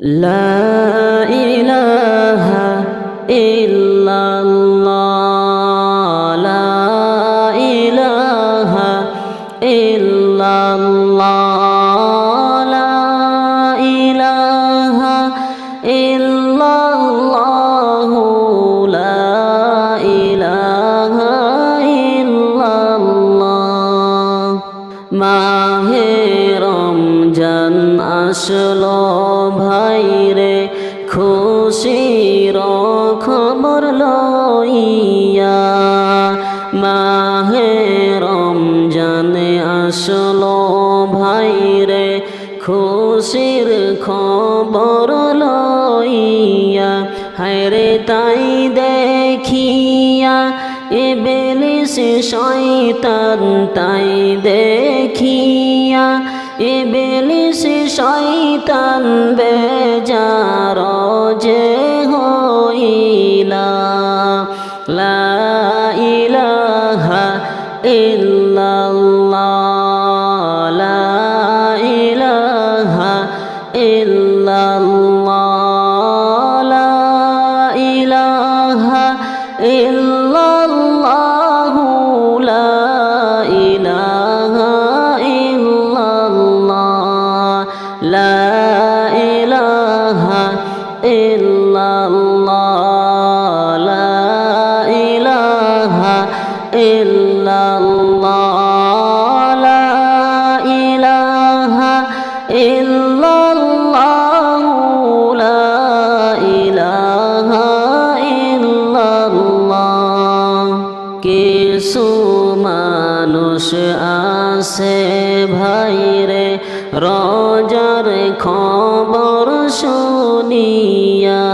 লা ইলাহা ইল্লা খুশির খবর লইয়া, হায়রে তাই দেখিয়া এবেলিস শয়তান তাই দেখিয়া এবেলিস শয়তান বেজার যে হইলা। ইলাহা আছে ভাই রে রজার খবর শুনিয়া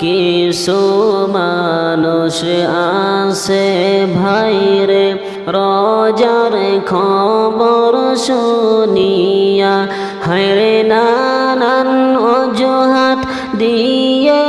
কিছু মানুষ আছে ভাই রে রজার খবর শুনিয়া হায়রে নানান অজুহাত দিয়ে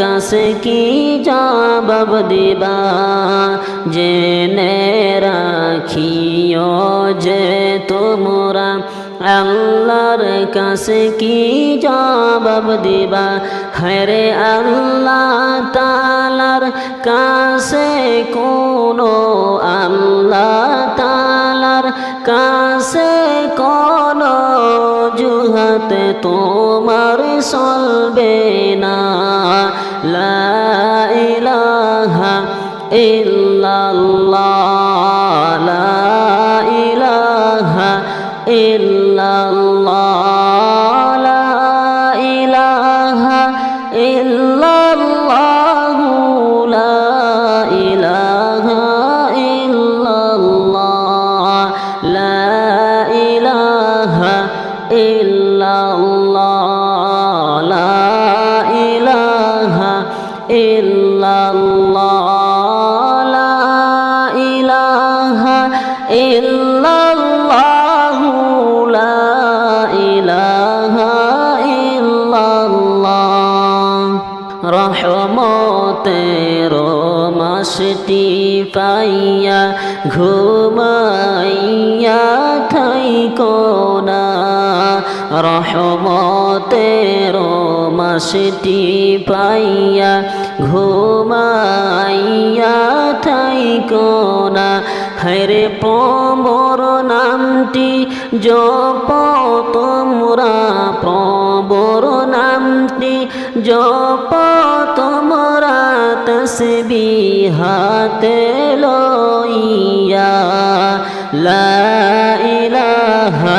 কাছে কি জবাব দিবা? জেনে রাখিও যে তোমরা আল্লাহর কাছে কি জবাব দিবা? হরে আল্লাহ তালার কাছে কোনো আল্লাহ তালার কাছে কোন জুহাতে তোমার চলবে না। লাইলাহা ইল্লাল্লাহ। Love. রহমতের মাসটি পাইয়া ঘুমাইয়া থাইকোনা হরে প্রবর নামটি জপ তোমরা প্রবর নামটি জপ তোমরা তসবি হাতে লইয়া। লা ইলাহা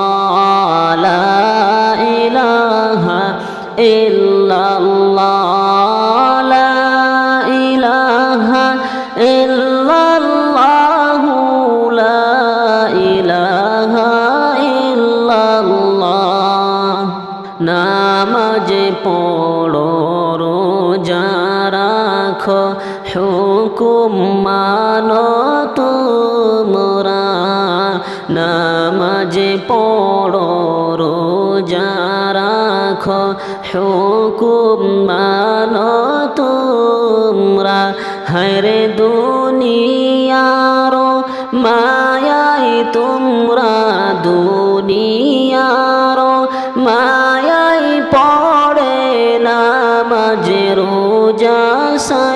হুকুম মানো তোমরা নামাজে পড়ো, রোজা রাখো। হুকুম মানো তোমরা হরে দুনিয়ার মায়াই তোমরা দুনিয়ার মায়াই পড়ে নামাজে রোজা সাইরো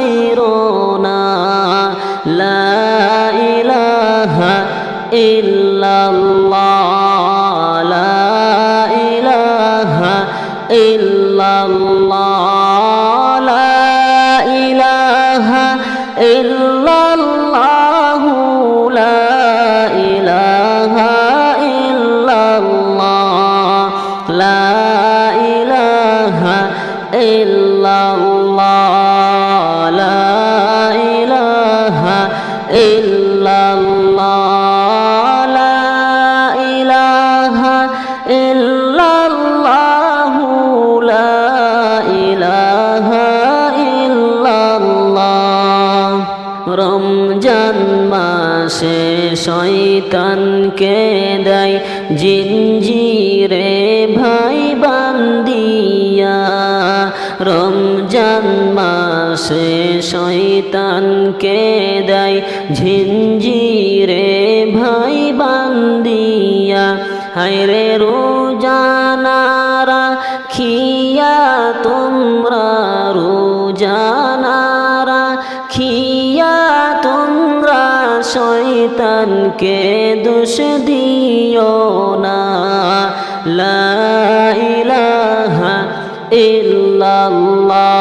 শয়তানকে দেয় ঝিঞ্জিরে ভাই বান্দিয়া। হায়রে রোজানারা খিয়া তোমরা রোজানারা খিয়া তোমরা শয়তানকে দোষ দিও না। লা ইলাহা ইল্লাল্লাহ।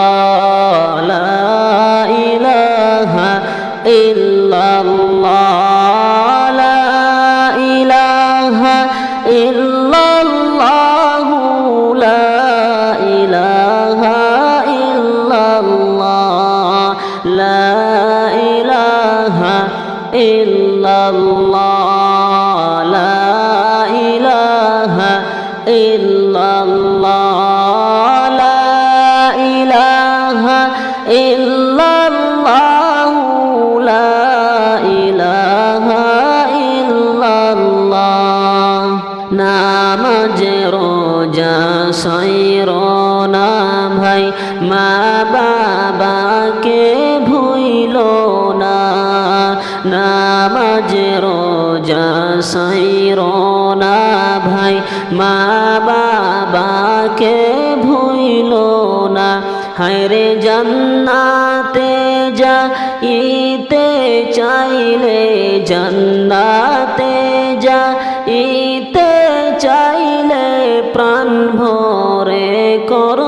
সৈর না ভাই, মা বাবাকে ভুইল না। হায়রে জান্নাতে যা ইতে চাইলে, জান্নাতে যা ইতে চাইলে প্রাণ ভরে কর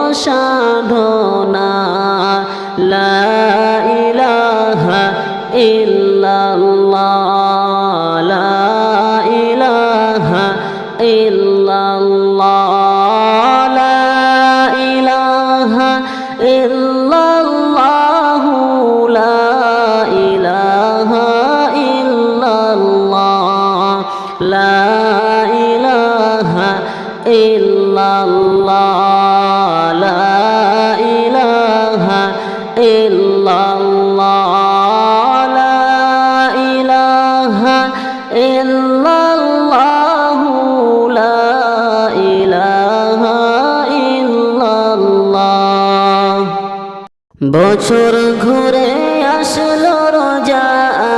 বছর ঘুরে আসলো রোজা,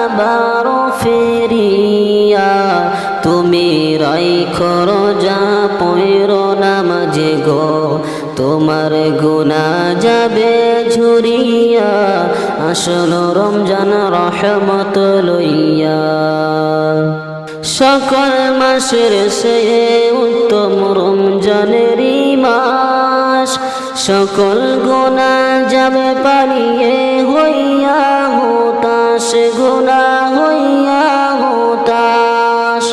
আবার ফেরিয়া। তুমি রাইখ রোজা পৈর নামাজে গো। তোমার গুণা যাবে ঝুরিয়া। আসল রমজান রহমত লইয়া। সকল মাসের সে উত্তম রমজানেরই মাস। সকল গোনা যাবে পালিয়ে হইয়া হতাশ গোনা হইয়া হতাশ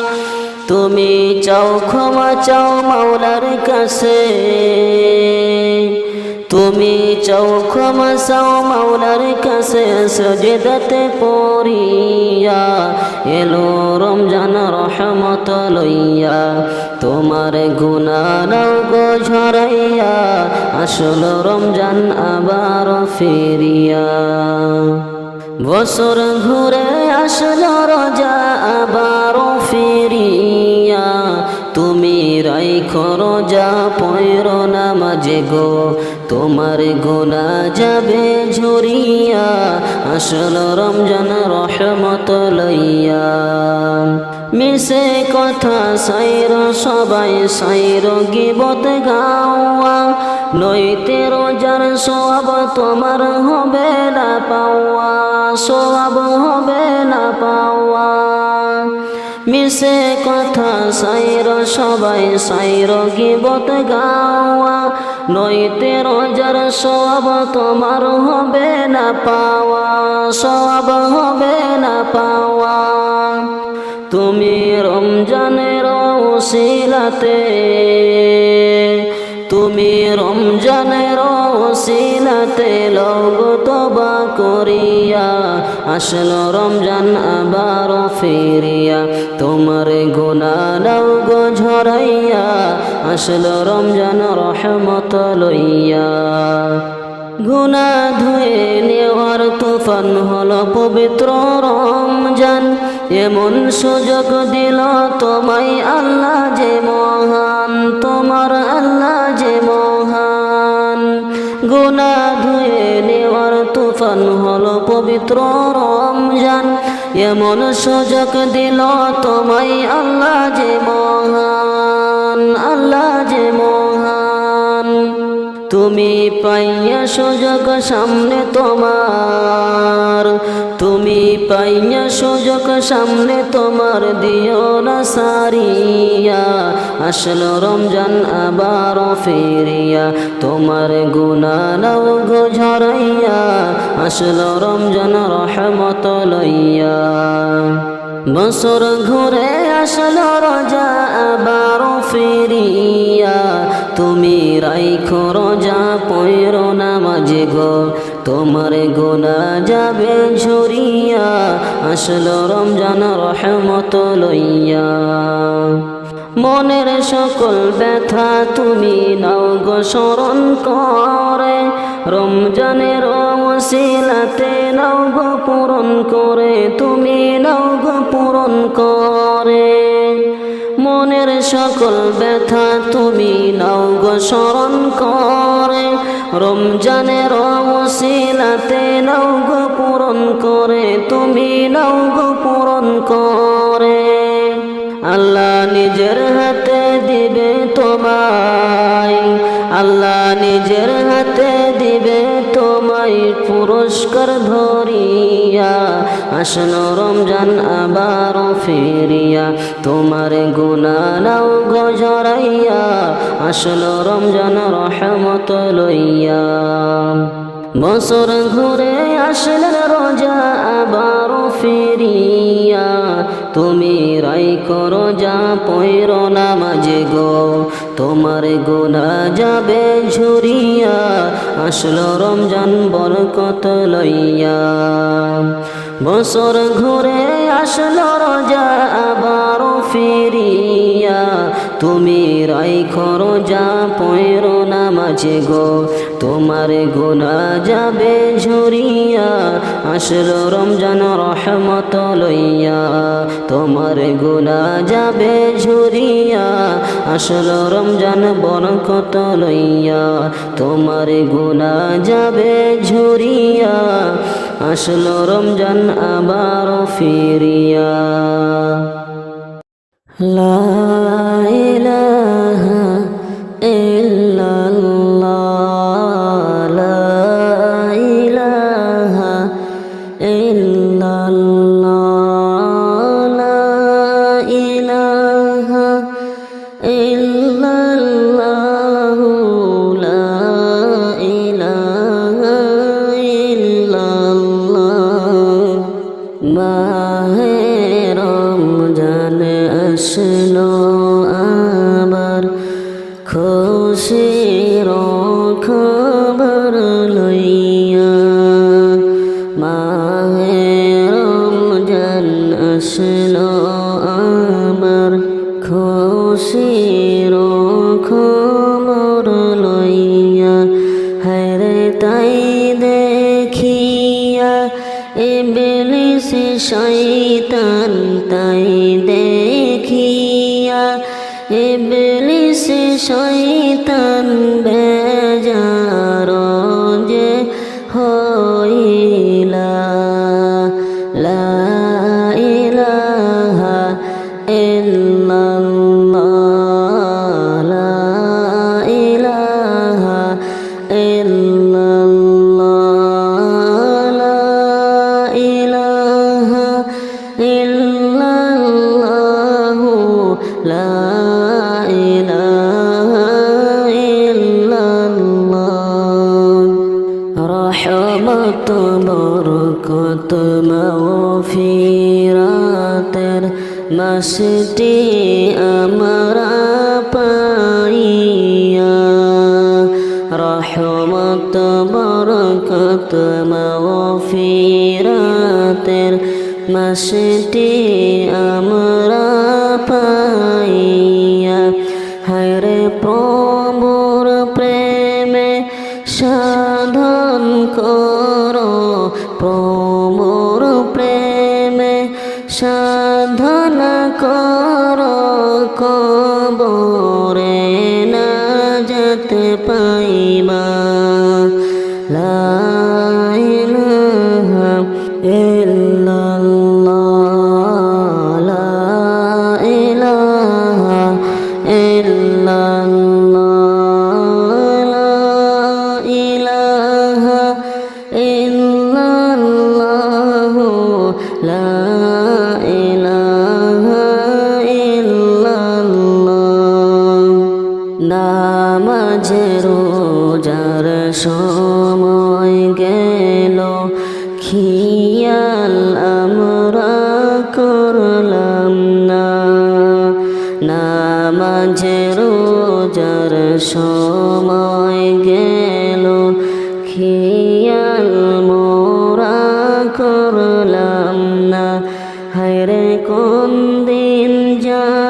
তুমি চাও ক্ষমা, চাও মাওলার কাছে। তুমি ক্ষমা চাও মাওলার কাছে সজেদাতে পড়িয়া। এলো রমজান রহমত লইয়া। তোমার গুণা নাও গো ঝরাইয়া। আসল রমজান আবার ফেরিয়া। বছর ঘুরে আসলো রোজা আবারও ফিরিয়া। তুমি রাইখো রোজা পৈর নামাজে গো। তোমার গোনা যাবে ঝুরিয়া, আসলো রমজান রহমত লইয়া। মিশে কথা সাইর, সবাই সাইর গিবত গাওয়া। নইতে রোজার সব তোমার হবে না পাওয়া সব হবে না পাওয়া। মিশে কথা সাইর, সবাই সাইর গিবত গাওয়া। নইতে রোজার সব তোমার হবে না পাওয়া সব হবে না পাওয়া। তুমি রমজানের ওসিলাতে, তুমি রমজানের ওসিলাতে লগ তবা করিয়া, আসলো রমজান আবার ফিরিয়া, তোমার গুণা নাও গো ঝরাইয়া আসলো রমজান রহমত লইয়া। গুনা ধুয়ে নেওয়ার তুফান হলো পবিত্র রমজান। এমন সুযোগ দিল তোমায় আল্লাহ যে মহান, তোমার আল্লাহ যে মহান। গুনা ধুয়ে নেওয়ার তুফান হলো পবিত্র রমজান। এমন সুযোগ দিল তোমায় আল্লাহ যে মহান। তুমি পাইয়া সুযোগ সামনে তোমার। তুমি পাইয়া সুযোগ সামনে তোমার দিও না সারিয়া। আসলো রমজান আবার ফেরিয়া, তোমার গুণা নাও গো ঝরাইয়া আসলো রমজান রহমত লইয়া। বছর ঘুরে আসলো রোজা, আবার ফিরিয়া। তুমি রাইখো রোজা পৈর নামাজে গো। তোমার গোনা যাবে ঝরিয়া। আসলো রমজান রহমত লইয়া। মনের সকল ব্যথা তুমি নাও গো স্মরণ করে। রমজানের ওসিলাতে নাও গো পূরণ করে, তুমি নাও গো পূরণ করে। মনের সকল ব্যথা তুমি নাও গো স্মরণ করে। রমজানের ওসিলাতে নাও গো পূরণ করে, তুমি নাও গো পূরণ করে। আল্লাহ নিজের হাতে দিবে তোমায়। আল্লাহ নিজের হাতে দিবে তোমায় পুরস্কার ধরিয়া। আসন রমজান আবার ফিরিয়া তোমার গুণা নাও গজরাইয়া আসন রমজান রহমত লইয়া। বছর ঘুরে আসলে রোজা আবার ফিরিয়া। তুমি রাই করো, যা পৈর নামাজে গো। তোমার গোনা যাবে ঝুরিয়া, আসলো রমজান বরকত লইয়া। বছর ঘুরে আসলো রোজা আবার ফিরিয়া। না, তুমি রাই খরজা পয়ের নামাজে গো। তোমার গোনা যাবে ঝরিয়া, আসর রমজান রহমত লইয়া। তোমার গোনা যাবে ঝরিয়া, আসর রমজান বরকত লইয়া। তোমার গোনা যাবে ঝরিয়া আসল রমজান আবার ফিরিয়া। লা ইলাহা আসতে আমরা পাইয়া রহমত বরকত মাফিরাতের মাসটি হায় কোন দিন যা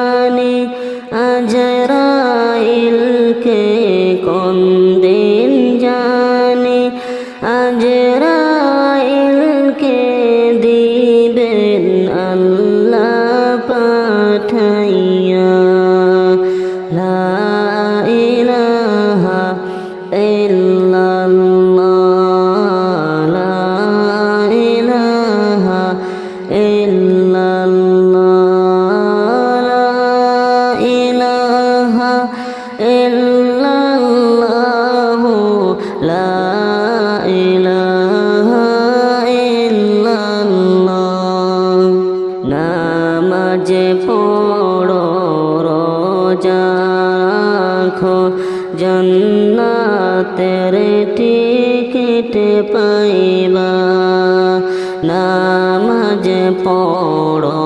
পড়ো,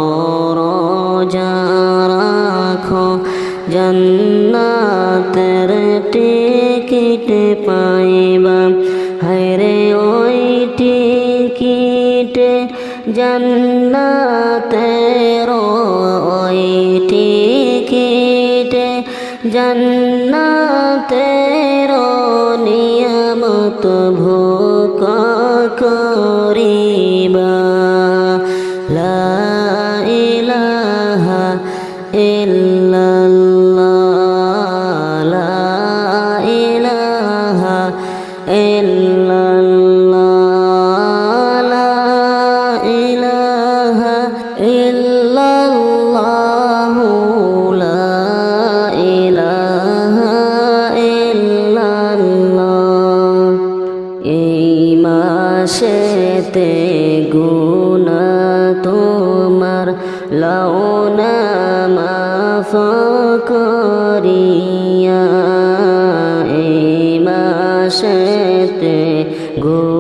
রোজা রাখো। জন্নাতের টিকিট পাইবা। হরে ওই টিকিটে, জন্নাতের ওই টিকিটে, জন্নাতের নিয়মত ভোকা মাসেতে গুনা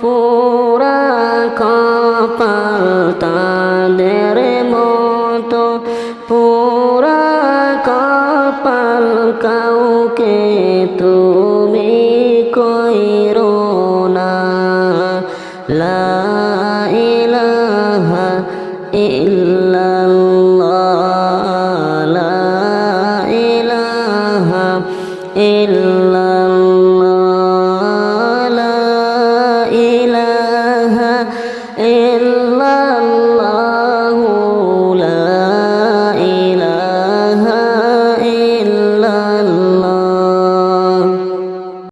পুরা কপাল